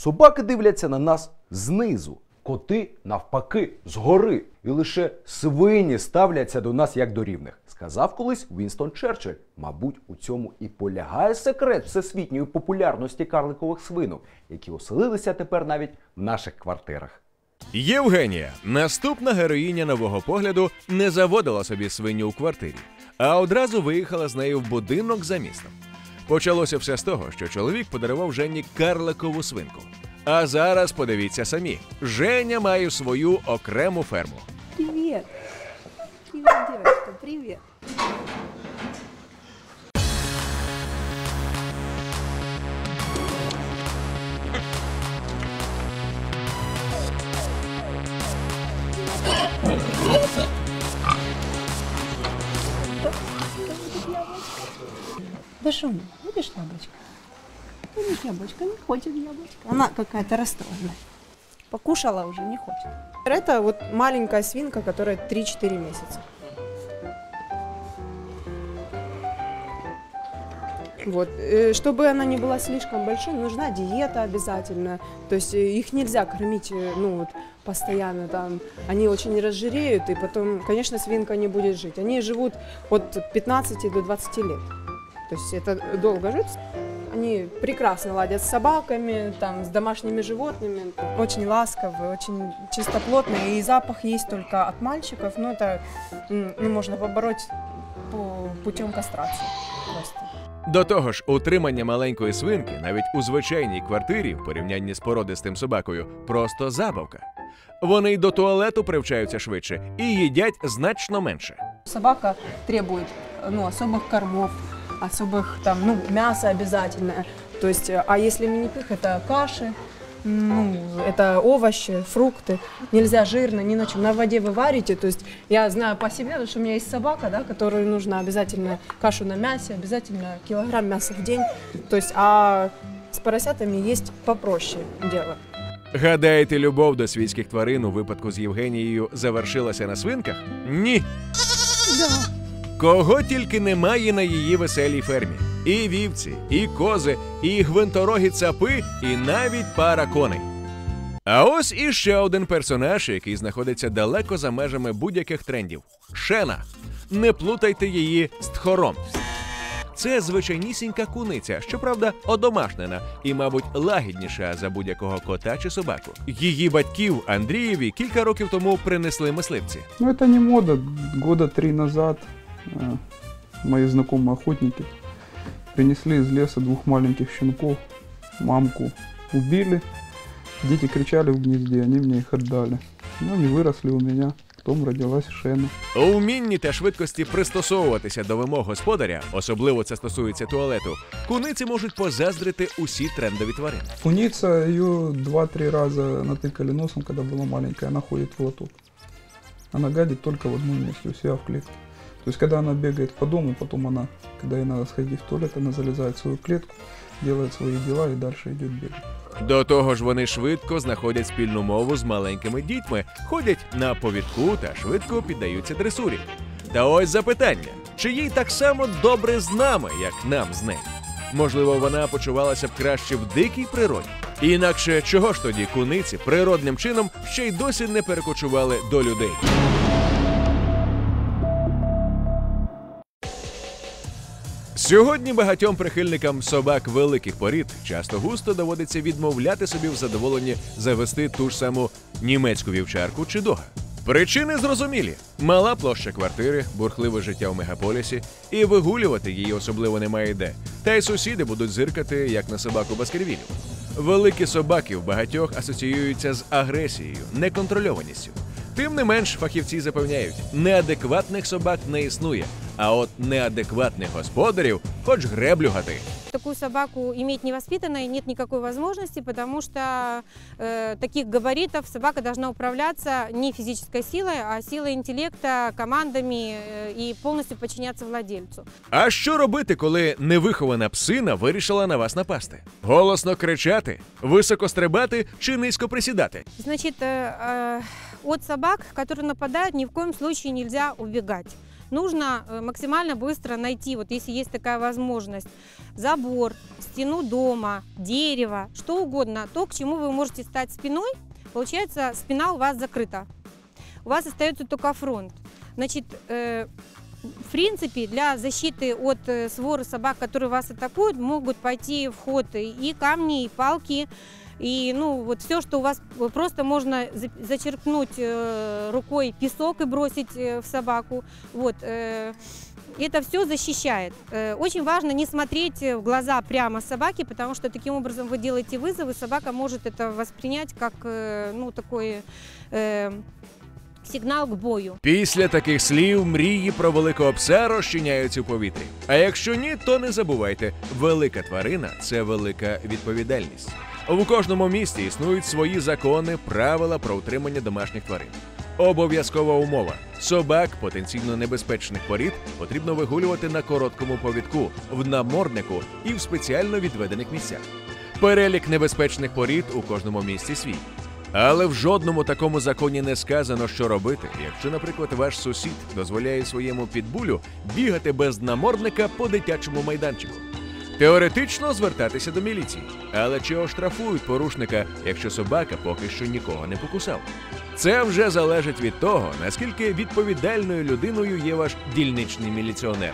Собаки дивляться на нас знизу, коти навпаки згори. І лише свині ставляться до нас як до рівних. Сказав колись Вінстон Черчилль. Мабуть, у цьому і полягає секрет всесвітньої популярності карликових свинок, які оселилися тепер навіть в наших квартирах. Євгенія, наступна героїня нового погляду, не заводила собі свиню у квартирі, а одразу виїхала з нею в будинок за містом. Почалося все з того, що чоловік подарував Жені карликову свинку. А зараз подивіться самі: Женя має свою окрему ферму. Привет. Привет, девочка, привет. Да видишь яблочко? Видишь яблочко, не хочет яблочко. Она какая-то расстроенная. Покушала уже, не хочет. Это вот маленькая свинка, которая 3-4 месяца. Вот. э, Чтобы она не была слишком большой, нужна диета обязательно. То есть э, их нельзя кормить э, ну, вот, постоянно. Там. Они очень разжиреют, и потом, конечно, свинка не будет жить. Они живут от 15 до 20 лет. То есть это долго жить. Они прекрасно ладят с собаками, там, с домашними животными. Очень ласковые, очень чистоплотные. И запах есть только от мальчиков, но это м, ну, можно побороть по путем кастрации просто. До того ж, утримання маленької свинки навіть у звичайній квартирі в порівнянні з породистим собакою просто забавка. Вони й до туалету привчаються швидше і їдять значно менше. Собака требует ну, особых кормов, особых там, ну, мяса обязательно. То есть, э, а если мини-пых, это каши, ну, это овощи, фрукты. Нельзя жирно, ни на чем. На воде вы варите. То есть я знаю по себе, потому что у меня есть собака, да, которой нужно обязательно кашу на мясе, обязательно килограмм мяса в день. То есть, а с поросятами есть попроще дело. Гадаєте, любов до свійських тварин у випадку з Євгенією завершилася на свинках? Ні. Кого тільки немає на її веселій фермі: і вівці, і кози, і гвинторогі цапи, і навіть пара коней. А ось іще один персонаж, який знаходиться далеко за межами будь-яких трендів Шена. Не плутайте її з тхором. Це звичайнісінька куниця, щоправда, одомашнена і, мабуть, лагідніша за будь-якого кота чи собаку. Її батьків Андрієві кілька років тому принесли мисливці. Ну, это не мода. Года три назад мои знакомые охотники принесли из леса двух маленьких щенков. Мамку убили. Дети кричали в гнезде, они мне их отдали. Ну, они выросли у меня. Потом родилась Шена. У вмінні та швидкості пристосовуватися до вимог господаря, особливо це стосується туалету, куниці можуть позаздрити усі трендові тварини. Куница, ее два-три раза натыкали носом, когда была маленькая, она ходит в лоток. Она гадит только в одном месте, у себя в клетке. То есть, когда она бегает по дому, потом она, когда ей надо сходить в туалет, она залезает в свою клетку, делает свои дела и дальше идет бегать. До того ж, вони швидко знаходять спільну мову з маленькими дітьми, ходять на повідку та швидко піддаються дресурі. Та ось запитання: чи їй так само добре з нами, як нам з нею? Можливо, вона почувалася б краще в дикій природі. Інакше чого ж тоді куниці природним чином ще й досі не перекочували до людей? Сьогодні багатьом прихильникам собак великих порід часто густо доводиться відмовляти собі в задоволенні завести ту ж саму німецьку вівчарку чи дога. Причини зрозумілі: мала площа квартири, бурхливе життя у мегаполісі, і вигулювати її особливо немає де. Та й сусіди будуть зиркати як на собаку баскервілів. Великі собаки в багатьох асоціюються з агресією, неконтрольованістю. Тим не менш, фахівці запевняють, неадекватних собак не існує, а от неадекватних господарів хоч греблю гати. Такую собаку иметь невоспитанной нет никакой возможности, потому что э, таких габаритов собака должна управляться не физической силой, а силой интеллекта, командами э, и полностью подчиняться владельцу. А що робити, коли невихована псина вирішила на вас напасти? Голосно кричати, високо стрибати чи низько присідати? Значит, э, э, от собак, которые нападают, ни в коем случае нельзя убегать. Нужно э, максимально быстро найти, вот если есть такая возможность, забор, стену дома, дерево, что угодно, то, к чему вы можете стать спиной, получается, спина у вас закрыта. У вас остается только фронт. Значит, э, в принципе, для защиты от э, своры собак, которые вас атакуют, могут пойти в ход и камни, и палки, и ну вот все, что у вас э, просто можно за- зачерпнуть э, рукой песок и бросить э, в собаку. Вот. э, это все защищает. Э, Очень важно не смотреть в глаза прямо собаке, потому что таким образом вы делаете вызов, и собака может это воспринять как э, ну, такой э, сигнал к бою. Після таких слів мрії про великого пса розчиняються у повітрі. А якщо ні, то не забувайте, велика тварина це велика відповідальність. У кожному місті існують свої закони, правила про утримання домашніх тварин. Обов'язкова умова: собак потенційно небезпечних порід потрібно вигулювати на короткому повідку, в наморднику і в спеціально відведених місцях. Перелік небезпечних порід у кожному місті свій. Але в жодному такому законі не сказано, що робити, якщо, наприклад, ваш сусід дозволяє своєму підбулю бігати без намордника по дитячому майданчику. Теоретично звертатися до міліції, але чи оштрафують порушника, якщо собака поки що нікого не покусав? Це вже залежить від того, наскільки відповідальною людиною є ваш дільничний міліціонер.